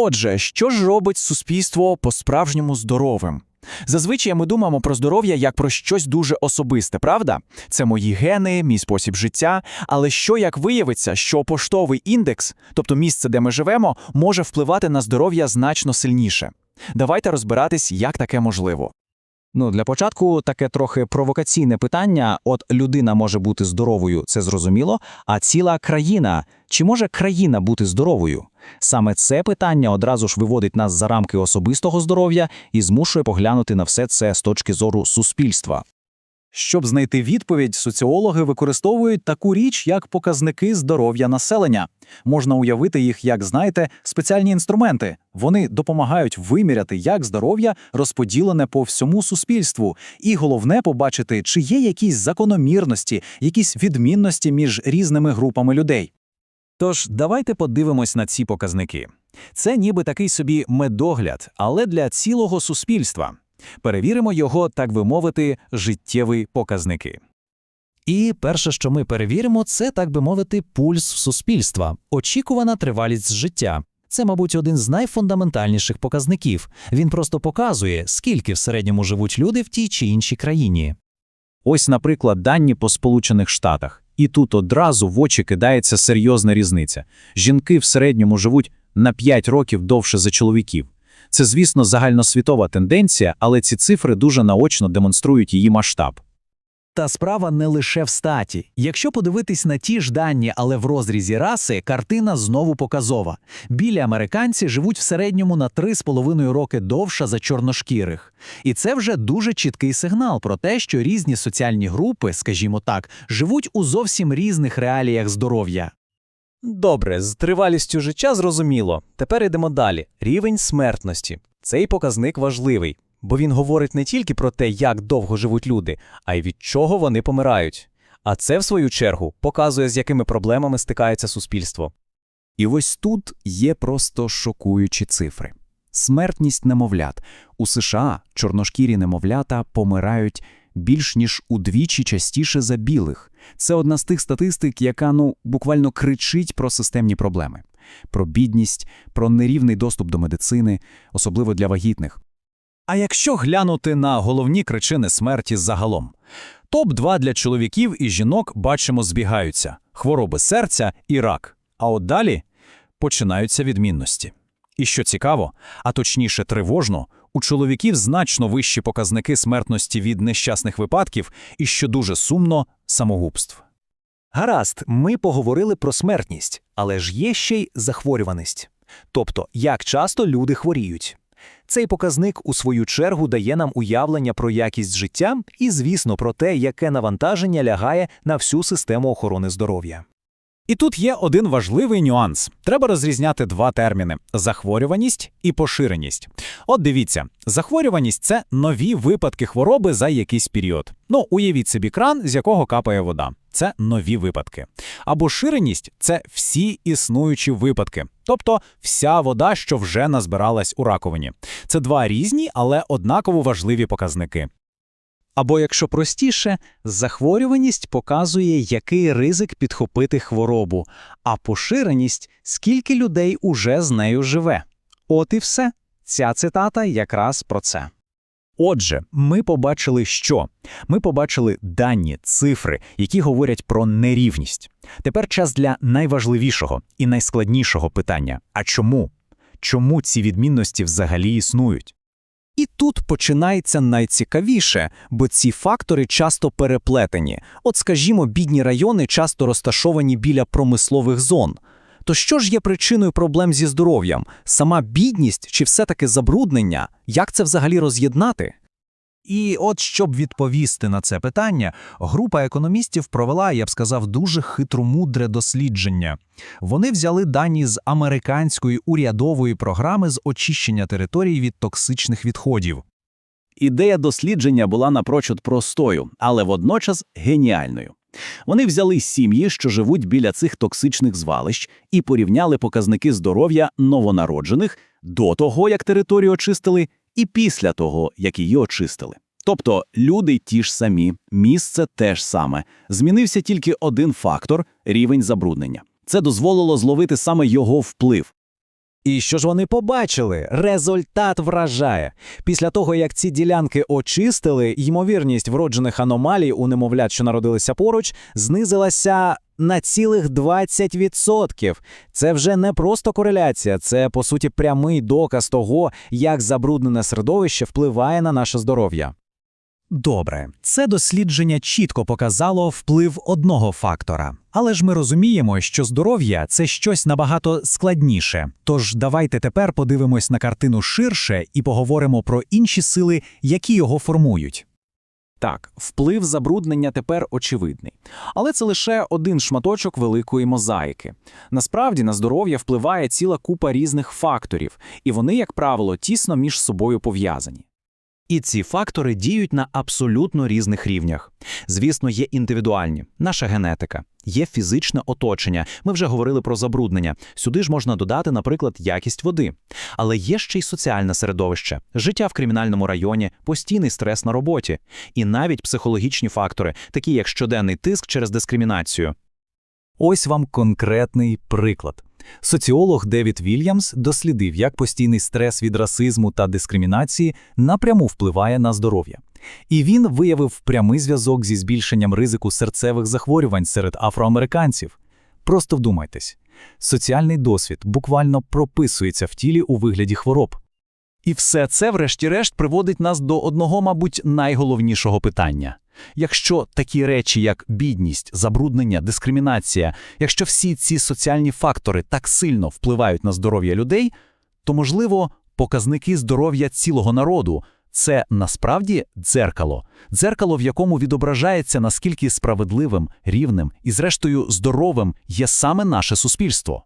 Отже, що ж робить суспільство по-справжньому здоровим? Зазвичай ми думаємо про здоров'я як про щось дуже особисте, правда? Це мої гени, мій спосіб життя. Але що як виявиться, що поштовий індекс, тобто місце, де ми живемо, може впливати на здоров'я значно сильніше? Давайте розбиратись, як таке можливо. Ну, для початку таке трохи провокаційне питання. От людина може бути здоровою, це зрозуміло, а ціла країна, чи може країна бути здоровою? Саме це питання одразу ж виводить нас за рамки особистого здоров'я і змушує поглянути на все це з точки зору суспільства. Щоб знайти відповідь, соціологи використовують таку річ, як показники здоров'я населення. Можна уявити їх, як знаєте, спеціальні інструменти. Вони допомагають виміряти, як здоров'я розподілене по всьому суспільству, і головне побачити, чи є якісь закономірності, якісь відмінності між різними групами людей. Тож давайте подивимось на ці показники. Це ніби такий собі медогляд, але для цілого суспільства. Перевіримо його, так би мовити, життєві показники. І перше, що ми перевіримо, це, так би мовити, пульс суспільства, очікувана тривалість життя. Це, мабуть, один з найфундаментальніших показників. Він просто показує, скільки в середньому живуть люди в тій чи іншій країні. Ось, наприклад, дані по Сполучених Штатах. І тут одразу в очі кидається серйозна різниця. Жінки в середньому живуть на 5 років довше за чоловіків. Це, звісно, загальносвітова тенденція, але ці цифри дуже наочно демонструють її масштаб. Та справа не лише в статі. Якщо подивитись на ті ж дані, але в розрізі раси, картина знову показова. Білі американці живуть в середньому на 3,5 роки довше за чорношкірих. І це вже дуже чіткий сигнал про те, що різні соціальні групи, скажімо так, живуть у зовсім різних реаліях здоров'я. Добре, з тривалістю життя зрозуміло. Тепер йдемо далі. Рівень смертності. Цей показник важливий, бо він говорить не тільки про те, як довго живуть люди, а й від чого вони помирають. А це, в свою чергу, показує, з якими проблемами стикається суспільство. І ось тут є просто шокуючі цифри. Смертність немовлят. У США чорношкірі немовлята помирають більш ніж удвічі частіше за білих. Це одна з тих статистик, яка ну буквально кричить про системні проблеми, про бідність, про нерівний доступ до медицини, особливо для вагітних. А якщо глянути на головні причини смерті загалом, топ-2 для чоловіків і жінок бачимо збігаються – хвороби серця і рак. А от далі починаються відмінності. І що цікаво, а точніше тривожно, у чоловіків значно вищі показники смертності від нещасних випадків і, що дуже сумно, самогубств. Гаразд, ми поговорили про смертність, але ж є ще й захворюваність. Тобто, як часто люди хворіють. Цей показник, у свою чергу, дає нам уявлення про якість життя і, звісно, про те, яке навантаження лягає на всю систему охорони здоров'я. І тут є один важливий нюанс. Треба розрізняти два терміни захворюваність і поширеність. От дивіться, захворюваність це нові випадки хвороби за якийсь період. Ну, уявіть собі кран, з якого капає вода. Це нові випадки. Або ширеність це всі існуючі випадки, тобто вся вода, що вже назбиралась у раковині. Це два різні, але однаково важливі показники. Або, якщо простіше, захворюваність показує, який ризик підхопити хворобу, а поширеність – скільки людей уже з нею живе. От і все. Ця цитата якраз про це. Отже, ми побачили що? Ми побачили дані, цифри, які говорять про нерівність. Тепер час для найважливішого і найскладнішого питання: а чому? Чому ці відмінності взагалі існують? І тут починається найцікавіше, бо ці фактори часто переплетені. От, скажімо, бідні райони часто розташовані біля промислових зон. То що ж є причиною проблем зі здоров'ям? Сама бідність чи все-таки забруднення? Як це взагалі роз'єднати? І от щоб відповісти на це питання, група економістів провела, я б сказав, дуже хитромудре дослідження. Вони взяли дані з американської урядової програми з очищення територій від токсичних відходів. Ідея дослідження була напрочуд простою, але водночас геніальною. Вони взяли сім'ї, що живуть біля цих токсичних звалищ, і порівняли показники здоров'я новонароджених до того, як територію очистили, і після того, як її очистили. Тобто люди ті ж самі, місце теж саме. Змінився тільки один фактор рівень забруднення. Це дозволило зловити саме його вплив. І що ж вони побачили? Результат вражає. Після того, як ці ділянки очистили, ймовірність вроджених аномалій у немовлят, що народилися поруч, знизилася на цілих 20%. Це вже не просто кореляція, це, по суті, прямий доказ того, як забруднене середовище впливає на наше здоров'я. Добре, це дослідження чітко показало вплив одного фактора. Але ж ми розуміємо, що здоров'я це щось набагато складніше. Тож давайте тепер подивимось на картину ширше і поговоримо про інші сили, які його формують. Так, вплив забруднення тепер очевидний. Але це лише один шматочок великої мозаїки. Насправді на здоров'я впливає ціла купа різних факторів, і вони, як правило, тісно між собою пов'язані. І ці фактори діють на абсолютно різних рівнях. Звісно, є індивідуальні, наша генетика, є фізичне оточення. Ми вже говорили про забруднення. Сюди ж можна додати, наприклад, якість води. Але є ще й соціальне середовище, життя в кримінальному районі, постійний стрес на роботі, і навіть психологічні фактори, такі як щоденний тиск через дискримінацію. Ось вам конкретний приклад. Соціолог Девід Вільямс дослідив, як постійний стрес від расизму та дискримінації напряму впливає на здоров'я. І він виявив прямий зв'язок зі збільшенням ризику серцевих захворювань серед афроамериканців. Просто вдумайтесь, соціальний досвід буквально прописується в тілі у вигляді хвороб. І все це, врешті-решт, приводить нас до одного, мабуть, найголовнішого питання. Якщо такі речі, як бідність, забруднення, дискримінація, якщо всі ці соціальні фактори так сильно впливають на здоров'я людей, то, можливо, показники здоров'я цілого народу це насправді дзеркало, дзеркало, в якому відображається, наскільки справедливим, рівним і, зрештою, здоровим є саме наше суспільство.